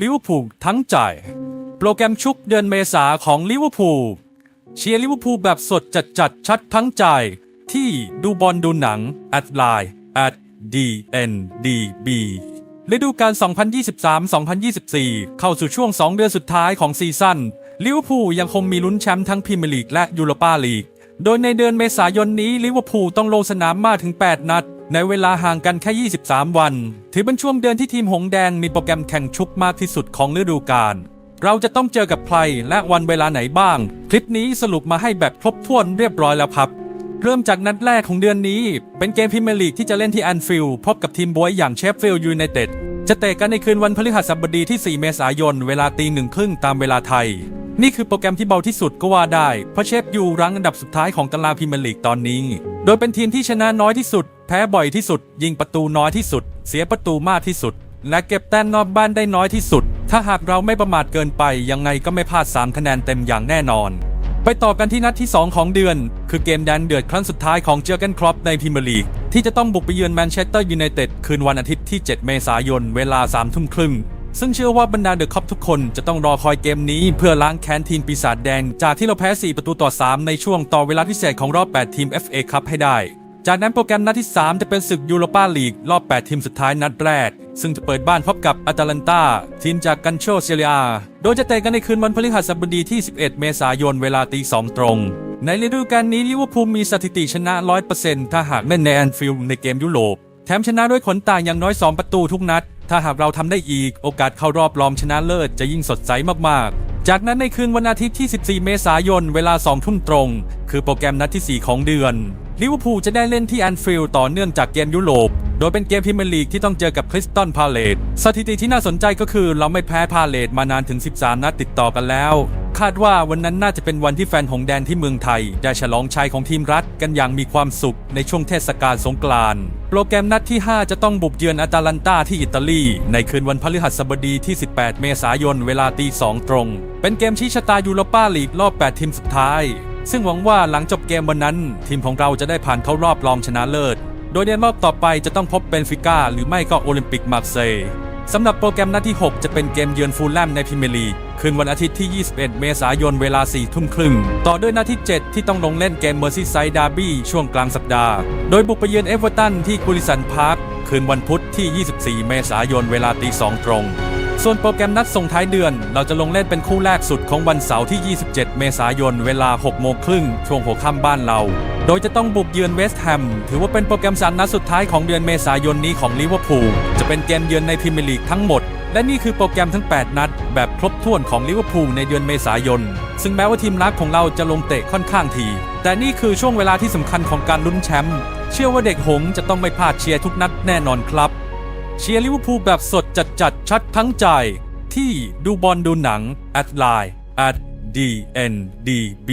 ลิเวอร์พูลทั้งใจ โปรแกรมชุกเดือนเมษาของลิเวอร์พูลเชียร์ลิเวอร์พูลแบบสดจัดจัดชัดทั้งใจ ที่ดูบอลดูหนัง at line at dndb ฤดูกาล 2023-2024 เข้าสู่ช่วง 2 เดือนสุดท้ายของซีซั่นลิเวอร์พูลยังคงมีลุ้นแชมป์ทั้งพรีเมียร์ลีกและยูโรปาลีก โดยในเดือนเมษายนนี้ลิเวอร์พูลต้องลงสนามมาถึง 8 นัด ในเวลาห่างกันแค่ 23 วัน ถือเป็นช่วงเดือนที่ทีมหงแดงมีโปรแกรมแข่งชุกมากที่สุดของฤดูกาลเราจะต้องเจอกับใครและวันเวลาไหนบ้าง คลิปนี้สรุปมาให้แบบครบถ้วนเรียบร้อยแล้วครับ เริ่มจากนัดแรกของเดือนนี้ เป็นเกมพรีเมียร์ลีกที่จะเล่นที่แอนฟิลด์พบกับทีมบวยอย่างเชฟฟิลด์ยูไนเต็ดจะเตะกันในคืนวันพฤหัสบดีที่ 4 เมษายน เวลาตีหนึ่งครึ่งตามเวลาไทย นี่คือโปรแกรมที่เบาที่สุดก็ว่าได้ เพราะเชฟยูรั้งอันดับสุดท้ายของตารางพรีเมียร์ลีกตอนนี้ โดยเป็นทีมที่ชนะน้อยที่สุด แพ้บ่อยที่สุด ยิงประตูน้อยที่สุด เสียประตูมากที่สุด และเก็บแต้มนอกบ้านได้น้อยที่สุด ถ้าหากเราไม่ประมาทเกินไป ยังไงก็ไม่พลาด 3 คะแนนเต็มอย่างแน่นอน ไปต่อกันที่นัดที่ 2 ของเดือน คือเกมแดนเดือดครั้งสุดท้ายของเจอร์เกนครอปในพรีเมียร์ลีกที่จะต้องบุกไปเยือนแมนเชสเตอร์ยูไนเต็ดคืนวันอาทิตย์ที่ 7 เมษายนเวลา3ทุ่มครึ่งซึ่งเชื่อว่าบรรดาเดอะคอปทุกคนจะต้องรอคอยเกมนี้เพื่อล้างแค้นทีมปีศาจแดง จากที่เราแพ้ 4 ประตูต่อ 3 ในช่วงต่อเวลาพิเศษของรอบ 8 ทีม FA คัพให้ได้ จากนั้นโปรแกรมนัดที่ 3 จะเป็นศึกยูโรปาลีก รอบ 8 ทีมสุดท้ายนัดแรก ซึ่งจะเปิดบ้านพบกับอาตาลันตาทีมจากกันโชเซียเรียโดยจะเตะกันในคืนวันพฤหัสบดีที่ 11 เมษายนเวลาตี2ตรงในฤดูกาลนี้ลิเวอร์พูลมีสถิติชนะ 100%ถ้าหากเล่นในแอนฟิลด์ในเกมยุโรป แถมชนะด้วยผลต่างอย่างน้อย 2 ประตูทุกนัด ถ้าหากเราทำได้อีก โอกาสเข้ารอบรองชนะเลิศจะยิ่งสดใสมากๆ จากนั้นในคืนวันอาทิตย์ที่ 14 เมษายน เวลา 2 ทุ่มตรง คือโปรแกรมนัดที่ 4 ของเดือน ลิเวอร์พูลจะได้เล่นที่แอนฟิลด์ต่อเนื่องจากเกมยุโรป โดยเป็นเกมพรีเมียร์ลีกที่ต้องเจอกับคริสตันพาเลตสถิติที่น่าสนใจก็คือเราไม่แพ้พาเลตมานานถึง 13 นัดติดต่อกันแล้ว คาดว่าวันนั้นน่าจะเป็นวันที่แฟนหงแดงที่เมืองไทย ได้ฉลองชัยของทีมรัฐกันอย่างมีความสุขในช่วงเทศกาลสงกรานต์โปรแกรมนัดที่ 5 จะต้องบุกเยือนอาตาลันตาที่อิตาลี ในคืนวันพฤหัสบดีที่ 18 เมษายนเวลาตี2ตรง เป็นเกมชี้ชะตายูโรปาลีกรอบ 8 ทีมสุดท้าย ซึ่งหวังว่าหลังจบเกมวันนั้น ทีมของเราจะได้ผ่านเข้ารอบรองชนะเลิศ โดยในรอบต่อไปจะต้องพบเบนฟิก้าหรือไม่ก็โอลิมปิกมาร์เซย์สำหรับโปรแกรมนัดที่ 6 จะเป็นเกมเยือนฟูลแลมในพรีเมียร์ลีกคืนวันอาทิตย์ที่ 21 เมษายนเวลา 4 ทุ่มครึ่ง ต่อด้วยนัดที่ 7 ที่ต้องลงเล่นเกมเมอร์ซีไซด์ดาร์บี้ช่วงกลางสัปดาห์ โดยบุกไปเยือนเอเวอร์ตันที่กุลิสันพาร์คคืนวันพุธที่ 24 เมษายนเวลาตี 2 ตรง ส่วนโปรแกรมนัดส่งท้ายเดือน เราจะลงเล่นเป็นคู่แรกสุดของวันเสาร์ที่ 27 เมษายน เวลา 6 โมงครึ่ง ช่วงหัวค่ำบ้านเรา โดยจะต้องบุกเยือนเวสต์แฮม ถือว่าเป็นโปรแกรมสามนัดสุดท้ายของเดือนเมษายนนี้ของลิเวอร์พูล จะเป็นเกมเยือนในพรีเมียร์ลีกทั้งหมด และนี่คือโปรแกรมทั้ง 8 นัด แบบครบถ้วนของลิเวอร์พูลในเดือนเมษายน ซึ่งแม้ว่าทีมรักของเราจะลงเตะค่อนข้างที แต่นี่คือช่วงเวลาที่สำคัญของการลุ้นแชมป์ เชื่อว่าเด็กหงส์จะต้องไม่พลาดเชียร์ทุกนัดแน่นอนครับ เชียร์ลิเวอร์พูลแบบสดจัดจัดๆชัดทั้งใจ ที่ดูบอลดูหนัง at line at dndb